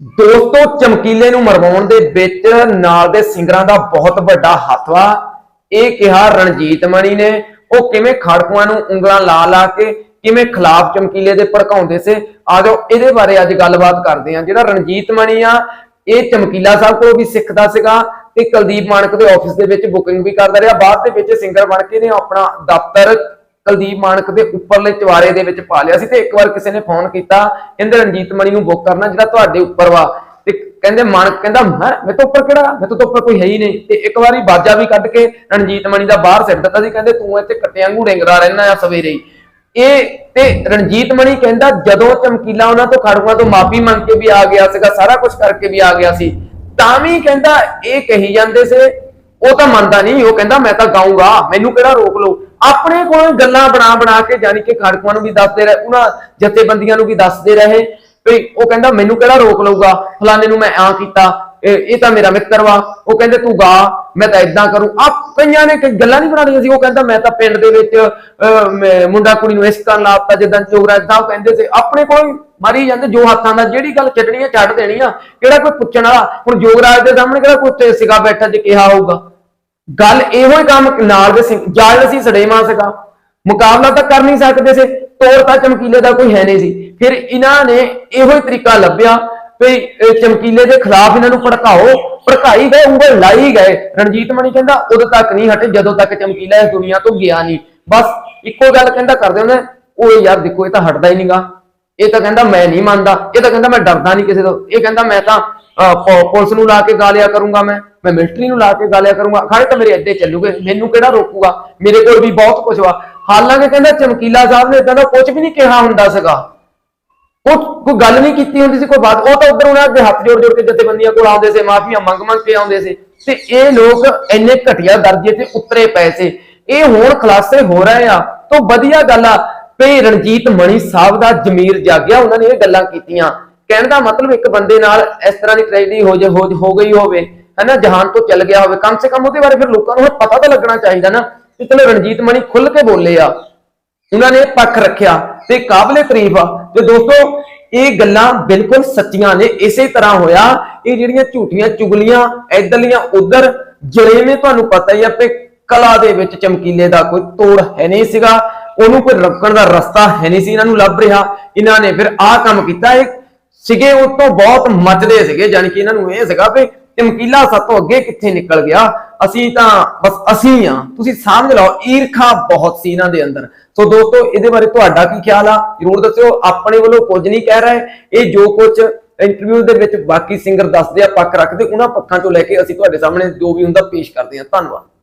ਦੋਸਤੋ, ਚਮਕੀਲੇ ਨੂੰ ਮਰਵਾਉਣ ਦੇ ਵਿੱਚ ਨਾਲ ਦੇ ਸਿੰਗਰਾਂ ਦਾ ਬਹੁਤ ਵੱਡਾ ਹੱਥ ਵਾ। ਇਹ ਕਿਹਾ ਰਣਜੀਤ ਮਣੀ ਨੇ। ਉਹ ਕਿਵੇਂ ਖੜਕੂਆਂ ਨੂੰ ਉਂਗਲਾਂ ਲਾ ਲਾ ਕੇ ਕਿਵੇਂ ਖਿਲਾਫ ਚਮਕੀਲੇ ਦੇ ਭੜਕਾਉਂਦੇ ਸੀ। ਆ ਜਾਓ, ਇਹਦੇ ਬਾਰੇ ਅੱਜ ਗੱਲਬਾਤ ਕਰਦੇ ਆ ਜਿਹੜਾ ਰਣਜੀਤ ਮਣੀ ਆ, ਇਹ ਚਮਕੀਲਾ ਸਾਹਿਬ ਕੋਲ ਵੀ ਸਿੱਖਦਾ ਸੀਗਾ ਤੇ ਕੁਲਦੀਪ ਮਾਨਕ ਦੇ ਆਫਿਸ ਦੇ ਵਿੱਚ ਬੁਕਿੰਗ ਵੀ ਕਰਦਾ ਰਿਹਾ। ਬਾਅਦ ਦੇ ਵਿੱਚ ਸਿੰਗਰ ਬਣ ਕੇ ਨੇ ਆਪਣਾ ਦਫ਼ਤਰ ਕੁਲਦੀਪ ਮਾਨਕ ਦੇ ਉੱਪਰਲੇ ਚਵਾਰੇ ਦੇ ਵਿੱਚ ਪਾ ਲਿਆ ਸੀ ਤੇ ਇੱਕ ਵਾਰ ਕਿਸੇ ਨੇ ਫੋਨ ਕੀਤਾ, ਕਹਿੰਦੇ ਰਣਜੀਤ ਮਣੀ ਨੂੰ ਬੁੱਕ ਕਰਨਾ ਜਿਹੜਾ ਤੁਹਾਡੇ ਉੱਪਰ ਵਾ। ਤੇ ਕਹਿੰਦੇ ਮਾਨਕ ਕਹਿੰਦਾ, ਮੈਂ, ਮੇਰੇ ਤੋਂ ਉੱਪਰ ਕਿਹੜਾ? ਮੇਰੇ ਤੋਂ ਉੱਪਰ ਕੋਈ ਹੈ ਹੀ ਨਹੀਂ। ਤੇ ਇੱਕ ਵਾਰੀ ਬਾਜਾ ਵੀ ਕੱਢ ਕੇ ਰਣਜੀਤ ਮਣੀ ਦਾ ਬਾਹਰ ਸਿੱਟ ਦਿੱਤਾ ਸੀ, ਕਹਿੰਦੇ, ਤੂੰ ਇੱਥੇ ਕੱਟਿਆਂ ਨੂੰ ਡਿੰਗਰਾ ਰਹਿਣਾ ਆ ਸਵੇਰੇ ਹੀ। ਇਹ ਤੇ ਰਣਜੀਤ ਮਣੀ ਕਹਿੰਦਾ, ਜਦੋਂ ਚਮਕੀਲਾ ਉਹਨਾਂ ਤੋਂ ਖੜੂਆ ਤੋਂ ਮਾਫੀ ਮੰਗ ਕੇ ਵੀ ਆ ਗਿਆ ਸੀਗਾ, ਸਾਰਾ ਕੁਝ ਕਰਕੇ ਵੀ ਆ ਗਿਆ ਸੀ। ਤਾਂ ਵੀ ਕਹਿੰਦਾ, ਇਹ ਕਹੀ ਜਾਂਦੇ ਸੀ ਉਹ ਤਾਂ ਮੰਨਦਾ ਨਹੀਂ ਉਹ ਕਹਿੰਦਾ ਮੈਂ ਤਾਂ ਗਾਉਂਗਾ ਮੈਨੂੰ ਕਿਹੜਾ ਰੋਕ ਲਓ ਆਪਣੇ ਕੋਲ ਗੱਲਾਂ ਬਣਾ ਬਣਾ ਕੇ ਜਾਨੀ ਕਿ ਖੜਕੂਆਂ ਨੂੰ ਵੀ ਦੱਸਦੇ ਰਹੇ ਉਹਨਾਂ ਜਥੇਬੰਦੀਆਂ ਨੂੰ ਵੀ ਦੱਸਦੇ ਰਹੇ ਵੀ ਉਹ ਕਹਿੰਦਾ ਮੈਨੂੰ ਕਿਹੜਾ ਰੋਕ ਲਊਗਾ? ਫਲਾਣੇ ਨੂੰ ਮੈਂ ਆ ਕੀਤਾ ਇਹ ਤਾਂ ਮੇਰਾ ਮਿੱਤਰ ਵਾ। ਉਹ ਕਹਿੰਦੇ ਤੂੰ ਗਾ ਮੈਂ ਤਾਂ ਇਦਾਂ ਕਰੂੰ। ਆ ਕਈਆਂ ਨੇ ਕਈ ਗੱਲਾਂ ਨਹੀਂ ਬਣਾ ਸੀ ਉਹ ਕਹਿੰਦਾ ਮੈਂ ਤਾਂ ਪਿੰਡ ਦੇ ਵਿੱਚ ਅਹ, ਮੁੰਡਾ ਕੁੜੀ ਨੂੰ ਇਸ ਕਰਨ ਲਾਤਾ ਜਿੱਦਾਂ ਚੋਗਰਾ ਸਾਹਿਬ ਕਹਿੰਦੇ ਸੀ। ਆਪਣੇ ਕੋਲ ਹੀ ਮਾਰੀ ਜਾਂਦੇ ਜੋ ਹੱਥਾਂ ਦਾ ਜਿਹੜੀ ਗੱਲ ਛੱਡਣੀ ਆ ਛੱਡ ਦੇਣੀ ਆ ਕਿਹੜਾ ਕੋਈ ਪੁੱਛਣ ਵਾਲਾ? ਹੁਣ ਜੋਗਰਾਜ ਦੇ ਸਾਹਮਣੇ ਕਿਹੜਾ ਕੋਈ ਸਿਗਾ ਬੈਠਾ ਜੇ ਕਿਹਾ ਹੋਊਗਾ? ਗੱਲ ਇਹੋ ਹੀ ਕੰਮ ਨਾਲ ਦੇ ਸਿੰਘ ਜਾਇਜ਼ ਸੀ ਸੜੇਮਾ ਸੀਗਾ। ਮੁਕਾਬਲਾ ਤਾਂ ਕਰ ਨਹੀਂ ਸਕਦੇ ਸੀ ਤੋੜ ਤਾਂ ਚਮਕੀਲੇ ਦਾ ਕੋਈ ਹੈ ਨਹੀਂ ਸੀ। ਫਿਰ ਇਹਨਾਂ ਨੇ ਇਹੋ ਹੀ ਤਰੀਕਾ ਲੱਭਿਆ ਵੀ ਚਮਕੀਲੇ ਦੇ ਖਿਲਾਫ ਇਹਨਾਂ ਨੂੰ ਭੜਕਾਓ, ਭੜਕਾਈ ਗਏ, ਉਂਗਲ ਲਾਈ ਗਏ। ਰਣਜੀਤ ਮਣੀ ਕਹਿੰਦਾ, ਉਦੋਂ ਤੱਕ ਨਹੀਂ ਹਟੇ, ਜਦੋਂ ਤੱਕ ਚਮਕੀਲਾ ਇਸ ਦੁਨੀਆ ਤੋਂ ਗਿਆ ਨਹੀਂ। ਬਸ ਇੱਕੋ ਗੱਲ ਕਹਿੰਦਾ ਕਰਦੇ ਹੁੰਦੇ, ਓਏ ਯਾਰ, ਦੇਖੋ, ਇਹ ਤਾਂ ਹਟਦਾ ਹੀ ਨਹੀਂਗਾ ਇਹ ਤਾਂ ਕਹਿੰਦਾ, ਮੈਂ ਨਹੀਂ ਮੰਨਦਾ। ਇਹ ਤਾਂ ਕਹਿੰਦਾ, ਮੈਂ ਡਰਦਾ ਨਹੀਂ ਕਿਸੇ ਤੋਂ। ਇਹ ਕਹਿੰਦਾ, ਮੈਂ ਤਾਂ ਪੁਲਿਸ ਨੂੰ ਲਾ ਕੇ ਗਾਲਿਆ ਕਰੂੰਗਾ ਮੈਂ ਮੈਂ ਮਿਲਟਰੀ ਨੂੰ ਲਾ ਕੇ ਗਾਲਿਆ ਕਰੂੰਗਾ। ਖਾਣੇ ਤਾਂ ਮੇਰੇ ਅੱਡੇ ਚੱਲੂਗੇ, ਮੈਨੂੰ ਕਿਹੜਾ ਰੋਕੂਗਾ? ਮੇਰੇ ਕੋਲ ਵੀ ਬਹੁਤ ਕੁਝ ਵਾ। ਹਾਲਾਂਕਿ ਕਹਿੰਦਾ ਚਮਕੀਲਾ ਸਾਹਿਬ ਨੇ ਇਦਾਂ ਦਾ ਕੁਝ ਵੀ ਨਹੀਂ ਕਿਹਾ ਹੁੰਦਾ ਸੀਗਾ। ਉਹ ਕੋਈ ਗੱਲ ਨਹੀਂ ਕੀਤੀ ਹੁੰਦੀ ਸੀ, ਕੋਈ ਬਾਤ ਉਹ ਤਾਂ ਉਧਰ ਉਹਨਾਂ ਅੱਗੇ ਹੱਥ ਜੋੜ ਜੋੜ ਕੇ ਜਥੇਬੰਦੀਆਂ ਕੋਲ ਆਉਂਦੇ ਸੀ, ਮਾਫੀਆਂ ਮੰਗ ਮੰਗ ਕੇ ਆਉਂਦੇ ਸੀ। ਤੇ ਇਹ ਲੋਕ ਇੰਨੇ ਘਟੀਆ ਦਰਜੇ ਤੇ ਉਤਰੇ ਪਏ ਸੀ। ਇਹ ਹੁਣ ਖਲਾਸੇ ਹੋ ਰਹੇ ਆ। ਤੋਂ ਵਧੀਆ ਗੱਲ ਆ ਵੀ ਰਣਜੀਤ ਮਣੀ ਸਾਹਿਬ ਦਾ ਜ਼ਮੀਰ ਜਾਗਿਆ, ਉਹਨਾਂ ਨੇ ਇਹ ਗੱਲਾਂ ਕੀਤੀਆਂ। ਕਹਿਣ ਦਾ ਮਤਲਬ ਇੱਕ ਬੰਦੇ ਨਾਲ ਇਸ ਤਰ੍ਹਾਂ ਦੀ ਟ੍ਰੈਜਡੀ ਹੋ ਜੇ ਹੋ ਗਈ ਹੋਵੇ, ਹਨਾ, ਜਹਾਨ ਤੋਂ ਚੱਲ ਗਿਆ ਹੋਵੇ, ਕਮ ਸੇ ਕਮ ਉਹਦੇ ਬਾਰੇ ਫਿਰ ਲੋਕਾਂ ਨੂੰ ਪਤਾ ਤਾਂ ਲੱਗਣਾ ਚਾਹੀਦਾ ਨਾ ਕਿ ਚਲੋ ਰਣਜੀਤ ਮਣੀ ਖੁੱਲ ਕੇ ਬੋਲੇ ਆ, ਉਹਨਾਂ ਨੇ ਪੱਖ ਰੱਖਿਆ ਤੇ ਕਾਬਲੇ ਤਾਰੀਫ ਆ। ਤੇ ਦੋਸਤੋ, ਇਹ ਗੱਲਾਂ ਬਿਲਕੁਲ ਸੱਚੀਆਂ ਨੇ, ਇਸੇ ਤਰ੍ਹਾਂ ਹੋਇਆ, ਇਹ ਜਿਹੜੀਆਂ ਝੂਠੀਆਂ ਚੁਗਲੀਆਂ ਇਧਰਲੀਆਂ ਉਧਰ ਜਿਵੇਂ ਤੁਹਾਨੂੰ ਪਤਾ ਹੀ ਆ ਕਿ ਕਲਾ ਦੇ ਵਿੱਚ ਚਮਕੀਲੇ ਦਾ ਕੋਈ ਤੋੜ ਹੈ ਨਹੀਂ ਸੀਗਾ, ਉਹਨੂੰ ਕੋਈ ਰੋਕਣ ਦਾ ਰਸਤਾ ਹੈ ਨਹੀਂ ਸੀ, ਇਹਨਾਂ ਨੂੰ ਲੱਭ ਰਿਹਾ, ਇਹਨਾਂ ਨੇ ਫਿਰ ਆਹ ਕੰਮ ਕੀਤਾ, ਇਹ ਸੀਗੇ, ਉਹ ਤੋਂ ਬਹੁਤ ਮੱਚਦੇ ਸੀਗੇ ਜਾਨੀ ਕਿ ਇਹਨਾਂ ਨੂੰ ਇਹ ਸੀਗਾ ਵੀ ਚਮਕੀਲਾ ਸਾਤੋਂ ਅੱਗੇ ਕਿੱਥੇ ਨਿਕਲ ਗਿਆ। ਅਸੀਂ ਤਾਂ ਬਸ ਅਸੀਂ ਆ। ਤੁਸੀਂ ਸਮਝ ਲਓ, ਈਰਖਾ ਬਹੁਤ ਸੀ ਇਹਨਾਂ ਦੇ ਅੰਦਰ। ਸੋ ਦੋਸਤੋ, ਇਹਦੇ ਬਾਰੇ ਤੁਹਾਡਾ ਕੀ ਖਿਆਲ ਆ? ਜਰੂਰ ਦੱਸਿਓ। ਆਪਣੇ ਵੱਲੋਂ ਕੁਝ ਨਹੀਂ ਕਹਿ ਰਹੇ। ਇਹ ਜੋ ਕੁਝ ਇੰਟਰਵਿਊ ਦੇ ਵਿੱਚ ਬਾਕੀ ਸਿੰਗਰ ਦੱਸਦੇ ਆ, ਪੱਖ ਰੱਖਦੇ, ਉਹਨਾਂ ਪੱਖਾਂ ਤੋਂ ਲੈ ਕੇ ਅਸੀਂ ਤੁਹਾਡੇ ਸਾਹਮਣੇ ਜੋ ਵੀ ਹੁੰਦਾ, ਪੇਸ਼ ਕਰਦੇ ਆ ਧੰਨਵਾਦ।